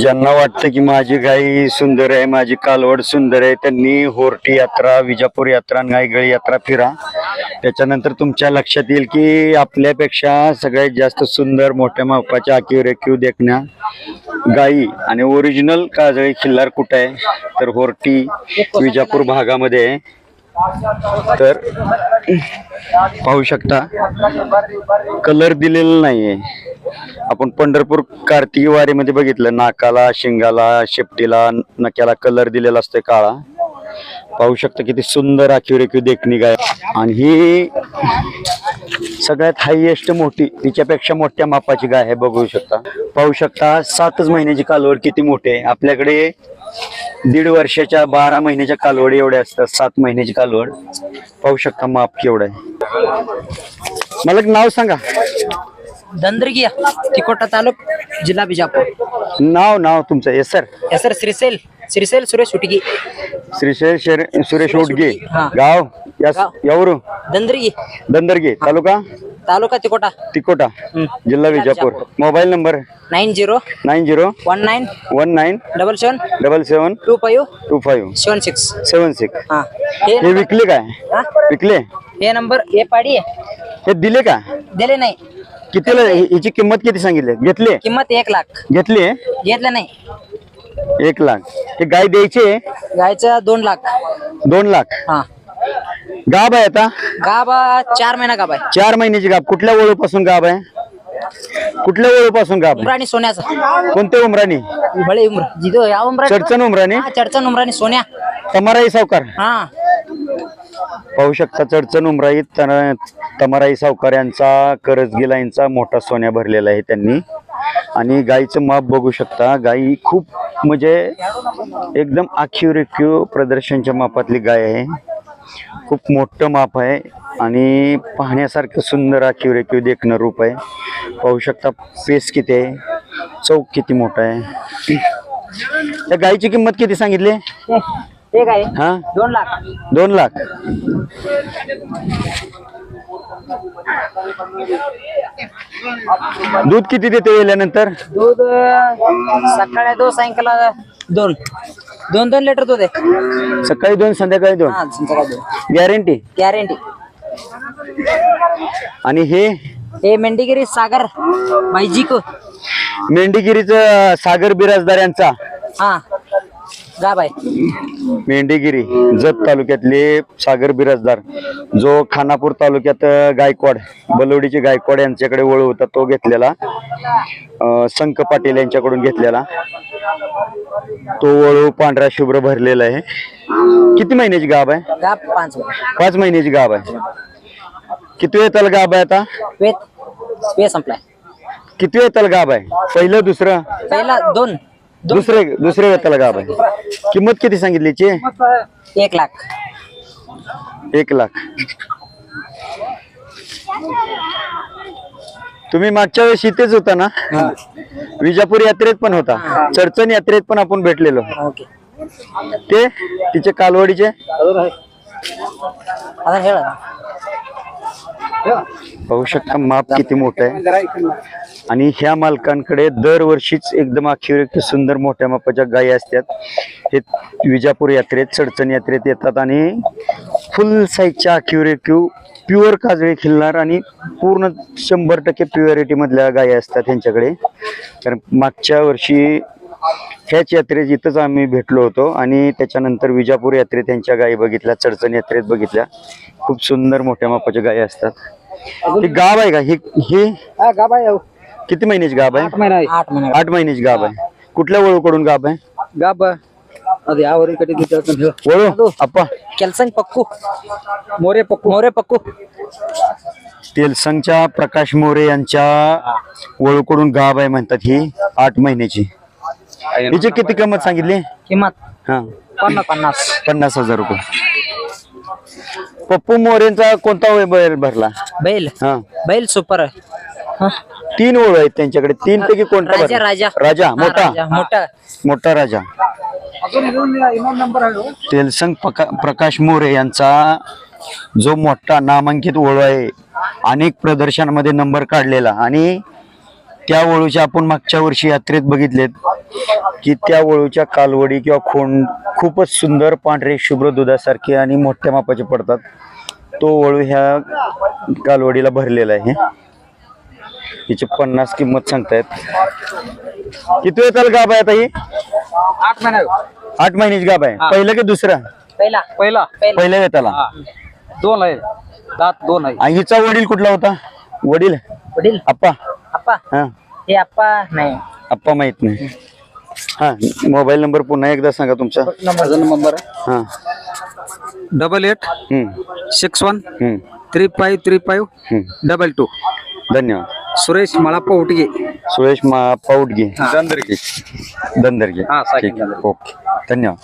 ज्यांना वाटतं की माझी गाई सुंदर आहे माझी कालवड सुंदर आहे त्यांनी होर्टी यात्रा विजापूर यात्रा नायगळी यात्रा फिरा. त्याच्यानंतर तुमच्या लक्षात येईल की आपल्यापेक्षा सगळ्यात जास्त सुंदर मोठ्या मापाच्या आखीव रेखीव देखण्या गाई आणि ओरिजिनल काजळी खिल्लार कुठं आहे? तर होर्टी विजापूर भागामध्ये आहे. तर पाहू शकता कलर दिलेला नाहीये. आपण पंढरपूर कार्तिकी वारीमध्ये बघितलं नाकाला शिंगाला शेपटीला नक्याला कलर दिलेला असतोय काळा. पाहू शकता किती सुंदर आखीव रेखीव देखणी गाय. आणि ही सगळ्यात हायएस्ट मोठी तिच्यापेक्षा मोठ्या मापाची गाय आहे बघू शकता. पाहू शकता सातच महिन्याची कालवड किती मोठी आहे. आपल्याकडे दीड वर्षाच्या बारा महिन्याच्या कालवड एवढ्या असतात सात महिन्याची कालवड. पाहू शकता माप केवढ आहे. मला नाव सांगा. दंद्रगिया तिकोटा तालुक जिल्हा बिजापूर. नाव नाव तुमचं. Yes sir sir yes sir Shrisail Shrisail Suresh Utagi. Shrisail Suresh Utagi. गाव? या यावरून. दंदरगी दंदरगी तालुका? तालुका तिकोटा. तिकोटा जिल्हा Vijapur. Mobile number? Nine zero nine zero one nine one nine double seven double seven two five two five. Seven six. Seven six. हा. हे विकले काय? विकले? हे नंबर हे पाडी हे दिले का? दिले नाही. कितीला हिची किंमत किती सांगितली? घेतली? किंमत एक लाख. घेतली घेतलं नाही. एक लाख. हे गाय द्यायचे गायचा दोन लाख. दोन लाख. हा. गाब आहे आता? गाबा चार महिना गाब आहे. चार महिन्याची गाब कुठल्या वळूपासून गाब आहे? कुठल्या वळूपासून गाब आहे? उमराणी सोन्याचा. कोणत्या उमराणी? बळे उमर. जिथं या उमराणी चडचण उमराणी. हा, चडचण उमराणी सोन्या. तमाराई सावकार. हा. पाहू शकता चडचण उमराई तर- तमाराई सावकार यांचा करजगिला यांचा मोठा सोन्या भरलेला आहे त्यांनी. आणि गाईचं माप बघू शकता. गाई खूप म्हणजे एकदम आखीव रेखीव प्रदर्शनच्या मापातली गाय आहे. खूप मोठं माप आहे आणि पाहण्यासारखं सुंदर आखीव रेखीव देखणं रूप आहे. पाहू शकता पेस किती आहे चौक किती मोठा आहे. त्या गायीची किंमत किती सांगितली? हे हा? दोन लाख. दोन लाख. दूध किती देते वेल्यानंतर? दूध सकाळी दोन सायंकाळला दोन. दोन दोन लिटर दूध आहे. सकाळी दोन संध्याकाळी दोन. हा संध्याकाळी दोन. गॅरंटी गॅरंटी आणि हे? हे मेंढीगिरी सागर मैजिक मेंढीगिरीचं सागर बिराजदार यांचा. हा. गाब आहे मेंढीगिरी जत तालुक्यातले सागर बिराजदार. जो खानापूर तालुक्यात अं, गायकवाड बलवडीचे गायकवाड यांच्याकडे वळू होता तो घेतलेला. अं, संक पाटील यांच्याकडून घेतलेला. तो वळू पांढरा शुभ्र भरलेला आहे. किती महिन्याची गाब आहे? पाच पाच महिन्याची गाब आहे. किती वेळ गाब आहे आता? वेत वे संपलाय. किती वेळ गाब आहे? पहिलं दुसरं? पहिला दोन. दुसरे दुसरे त्याला गाब आहे किंमत किती सांगितली याची? एक लाख. एक लाख. तुम्ही मागच्या वेळेस इथेच होता ना? विजापूर यात्रेत पण होता. चडचण यात्रेत पण आपण भेटलेलो. ओके. ते? तिचे कालवडीचे? पाहू शकता माप किती मोठं आहे. आणि ह्या मालकांकडे दरवर्षीच एकदम अखिर सुंदर मोठ्या मापाच्या गायी असतात. हे विजापूर यात्रेत चडचण यात्रेत येतात आणि फुल साईजच्या अक्युरेक्यू प्युअर काजळी खिलणार आणि पूर्ण शंभर टक्के प्युअरिटीमधल्या गायी असतात त्यांच्याकडे कारण मागच्या वर्षी ह्याच यात्रेत इथंच आम्ही भेटलो होतो आणि त्याच्यानंतर विजापूर यात्रेत त्यांच्या गायी बघितल्या चडचण यात्रेत बघितल्या. खूप सुंदर मोठ्या मापाच्या गायी असतात ही गाव आहे का ही ही गाब आहे किती महिन्याची गाब आहे आठ महिने आठ महिन्याची गाब आहे कुठल्या वळूकडून गाब आहे गाब ಅದು ಯಾವ ಊರಿನ ಕಡೆ ಇದ್ದಿದ್ದು वळू अप्पा ಕೆಲ್ಸಂಗ್ ಪಕ್ಕು ಮೋರೆ ಪಕ್ಕು ಮೋರೆ ಪಕ್ಕು तेलसंगच्या प्रकाश मोरे यांच्या वळूकडून गाब आहे म्हणतात ही आठ महिन्याची हिची किती किंमत सांगितली ಕಿಮ್ಮತ್ हा ಪನ್ನ ಪನ್ನಾಸ್ पन्नास हजार रुपये पप्पू मोरेंचा कोणता वय बैल भरला? बैल? हा. बैल सुपर तीन ओळ आहेत त्यांच्याकडे. तीन पैकी कोणता राजा भरला? राजा. राजा हा, मोठा? राजा, मोठा. मोठा राजा. तेलसंग पका- प्रकाश मोरे यांचा जो मोठा नामांकित ओळ आहे अनेक प्रदर्शनामध्ये नंबर काढलेला. आणि त्या वळूच्या आपण मागच्या वर्षी यात्रेत बघितलेत की त्या वळूच्या कालवडी किंवा खोंड खूपच सुंदर पांढरे शुभ्र दुधासारखे आणि मोठ्या मापाचे पडतात. तो वळू ह्या कालवडीला भरलेला आहे. हिची पन्नास किंमत सांगतायत. किती वेळ चाल गाब आहे आता ही? आठ महिना. आठ महिन्याची गाब आहे. पहिलं की दुसरं? पहिला. पहिला. पहिला. हा. दोन आहे. दात दोन आहे. आणि हिचा वडील कुठला होता? वडील? वडील. आप्पा. आप्पा. हा आप्पा नाही. आप्पा माहीत नाही. हा मोबाईल नंबर पुन्हा एकदा सांगा तुमचा. माझा नंबर हा. Double eight hmm. Six one hmm. Three five three five hmm. Double two. धन्यवाद. सुरेश मला पोवटगे सुरेश मा पाऊटगे. दंदरगे दंदरगे हा, ठीक ओके. धन्यवाद.